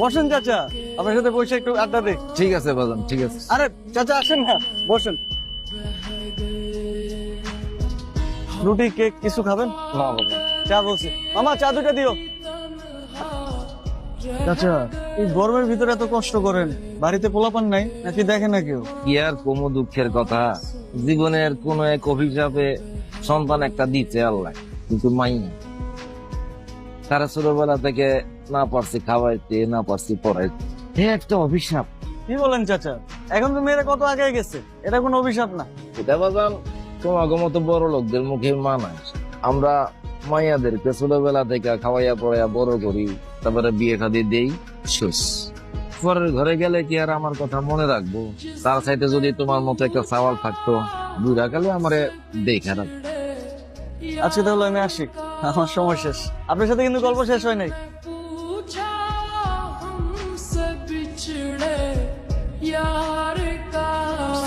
বসেন চাচা। আপনার সাথে বসে একটু আড্ডা দিই। ঠিক আছে বাজান ঠিক আছে। আরে চাচা আসেন না বসেন। রুটি কেক কিছু খাবেন? না বাজান চা বলছি। মামা চা দুটা দিও। চাচা এই গরমের ভিতরে এত কষ্ট করেন। বাড়িতে পোলাপান নাই নাকি দেখে না কেউ? কি আর কোন দুঃখের কথা? জীবনের কোন এক অভিশাপে সন্তান একটা দিচ্ছে আল্লাহ কিন্তু মাই না তারা ছোটবেলা থেকে না পারছি খাওয়াইতে না পারছি পড়াইতে। এ একটা অভিশাপ। কি বলেন চাচা? এখন তো মেয়েরা কত আগে গেছে? এটা কোনো অভিশাপ না। এটা বাজান তোমাকে মতো বড় লোকদের মুখে মানায়। আমরা মাইয়াদেরকে ছোটবেলা থেকে খাওয়াইয়া পড়াইয়া বড় করি তারপরে বিয়ে শাদি দেই শেষ। পরের ঘরে গেলে কি আর আমার কথা মনে রাখব? তার সাইডে যদি তোমার মতো একটা সাওয়াল থাকতো বুড়া কালে আমারে দেখে রাখ। আজকে তাহলে আমি আসি। আমার সময় শেষ। আপনার সাথে কিন্তু গল্প শেষ হয় নাই।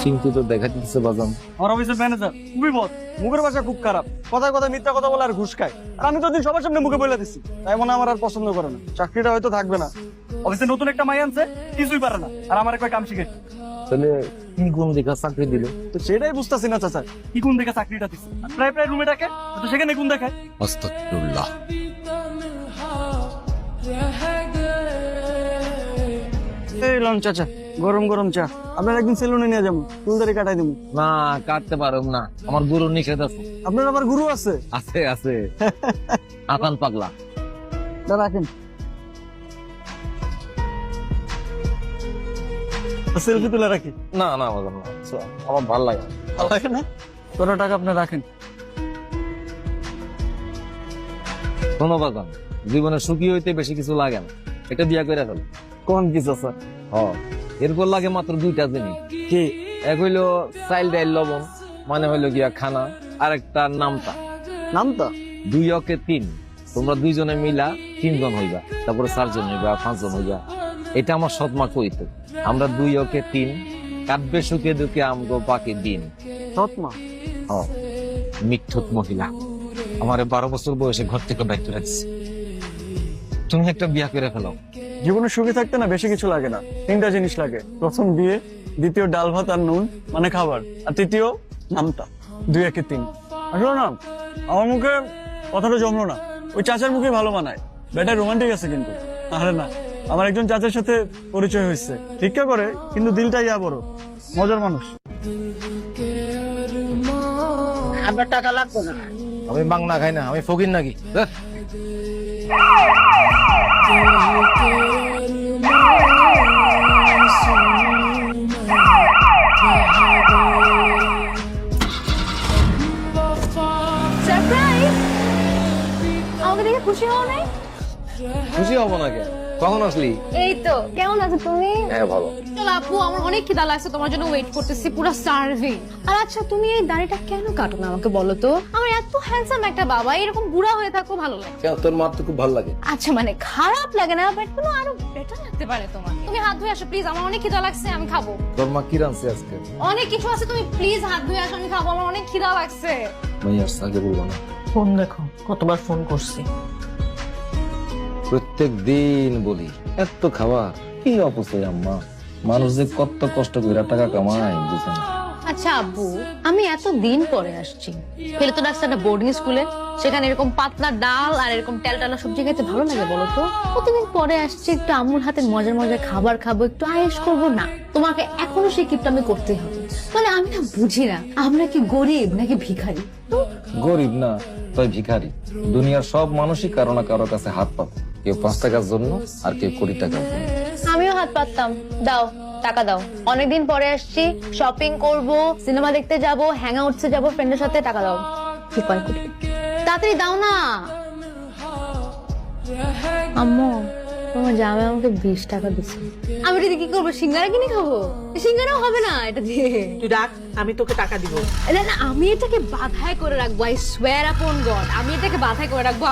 চিন্তিত দেখা দিচ্ছে বাজান। আমার অফিসের ম্যানেজার খুবই মত মুখের ভাষা খুব খারাপ। কথায় কথা মিথ্যা কথা বলে আর ঘুষ খায়। আর আমি তো দিন সবার সামনে মুখে বলে দিচ্ছি তাই মনে আমার আর পছন্দ করে না। চাকরিটা হয়তো থাকবে না। অফিসে নতুন একটা মাই আনছে কিছুই পারে না। আর আমার একবার কাম শিখে। তাহলে কি গুণ দেখা চাকরি দিল? তো সেটাই বুঝতেছি না চাচা। কি গুণ দেখা চাকরিটা দিচ্ছে প্রায় প্রায় রুমে ডাকে তো সেখানে গুণ দেখায়? আস্তাকুল্লাহ এই লঞ্চ চাচা। গরম গরম চা। আপনার একদিন সেলুনে নিয়ে যাব চুলদারি কাটাই দেবো। না কাটতে পারব না। আমার গুরু নিষেধ আছে। আপনার আবার গুরু আছে? আছে আছে। আতান পাগলা। তা রাখেন। সেলফি তুলে রাখি। না না না আমার ভালো লাগে। ভালো লাগে না? কোনো টাকা আপনি রাখেন? শোনো বাজান জীবনে সুখী হইতে বেশি কিছু লাগে না। এটা দিয়া করে ফেল। কোন কিছু স্যার হ। এরপর লাগে মাত্র দুইটা জিনিস। কি? এক হইল চাইল ডাইল লবণ মানে হইল গিয়া খানা আর একটা নামতা। নামতা? দুই অকে তিন। তোমরা দুইজনে মিলা তিনজন হইবা তারপরে চারজন হইবা পাঁচজন হইবা। এটা আমার সৎমা কইতো। আমরা দুই অকে তিন কাটবে সুখে দুঃখে আমগো পাকে দিন। সৎমা? হ মিথ্যুত মহিলা। আমার বারো বছর বয়সে ঘর থেকে বাইর দিচ্ছে তুমি একটা বিয়া করে ফেলো জীবনে সুখী থাকতে না বেশি কিছু লাগে না। তিনটা জিনিস লাগে। প্রথম বিয়ে দ্বিতীয় ডাল ভাত আর নুন মানে খাবার। আর তৃতীয় নামটা দুই একে তিন। আসলে না আমার মুখে কথাটা জমলো না। ওই চাচার মুখে ভালো মানায়। বেটা রোমান্টিক আছে কিন্তু। আরে না আমার একজন চাচার সাথে পরিচয় হয়েছে। ভিক্ষা করে কিন্তু দিলটা ইয়া বড় মজার মানুষ। আপনার টাকা লাগবে না। আমি বাংলা খাই না আমি ফকির নাকি। খুশি হব না খুশি হব নাকি কখন আসলি? এই তো। কেমন আছো তুমি? হ্যাঁ ভালো। চলো আপু আমার অনেক খিদা লাগছে তোমার জন্য ওয়েট করতেছি পুরো সার্ভিং আর আচ্ছা তুমি এই দাড়িটা কেন কাটো না আমাকে বলো তো? আমার এত হ্যান্ডসাম একটা বাবা এরকম বুড়া হয়ে থাকো ভালো লাগে। কেন তোর মার তো খুব ভালো লাগে। আচ্ছা মানে খারাপ লাগে না বাট কোনো আরও বেটার লাগতে পারে তোমার। তুমি হাত ধুয়ে আসো প্লিজ আমার অনেক খিদা লাগছে আমি খাব। তোর মা কি রানছে আজকে? অনেক কিছু আছে তুমি প্লিজ হাত ধুয়ে আসো আমি খাব আমার অনেক খিদা লাগছে। মাই আর আগে বলব না। ফোন দেখো কতবার ফোন করছি। প্রত্যেক দিন বলি এত খাবার কি অপচয় আম্মা? মানুষ যে কত কষ্ট করে টাকা কামায় বুঝে না? আচ্ছা আব্বু আমি এত দিন পরে আসছি। ফেলে তো বোর্ডিং স্কুলে সেখানে এরকম পাতলা ডাল আর এরকম টেলটালা সবজি খেতে ভালো লাগে বলো তো? কতদিন পরে আসছি একটু আম্মুর হাতে মজার মজার খাবার খাব একটু আয়েস করব। না তোমাকে এখনও সেই কিপটা আমি করতেই হবে। মানে আমি না বুঝি না আমরা কি গরিব নাকি ভিখারি? গরিব না তাই ভিখারি। দুনিয়ার সব মানুষই কারও না কারও কাছে হাত পাবে। কেউ পাঁচ টাকার জন্য আর কেউ কোটি টাকার জন্য। আমিও হাত পাততাম। দাও টাকা দাও। অনেকদিন পরে আসছি শপিং করব সিনেমা দেখতে যাব হ্যাং আউটসে যাব ফ্রেন্ডের সাথে টাকা দাও। কি কয় কোটি তাড়াতাড়ি দাও না। আম্মু তোমার জামাই আমাকে বিশ টাকা দিচ্ছে আমি এটা কি করব সিঙ্গারা কিনে খাব? সিঙ্গারাও হবে না এটা দিয়ে। তুই রাখ আমি তোকে টাকা দিব। না না আমি এটাকে বাধাই করে রাখব আই সোয়ার আপন গড আমি এটাকে বাধাই করে রাখব।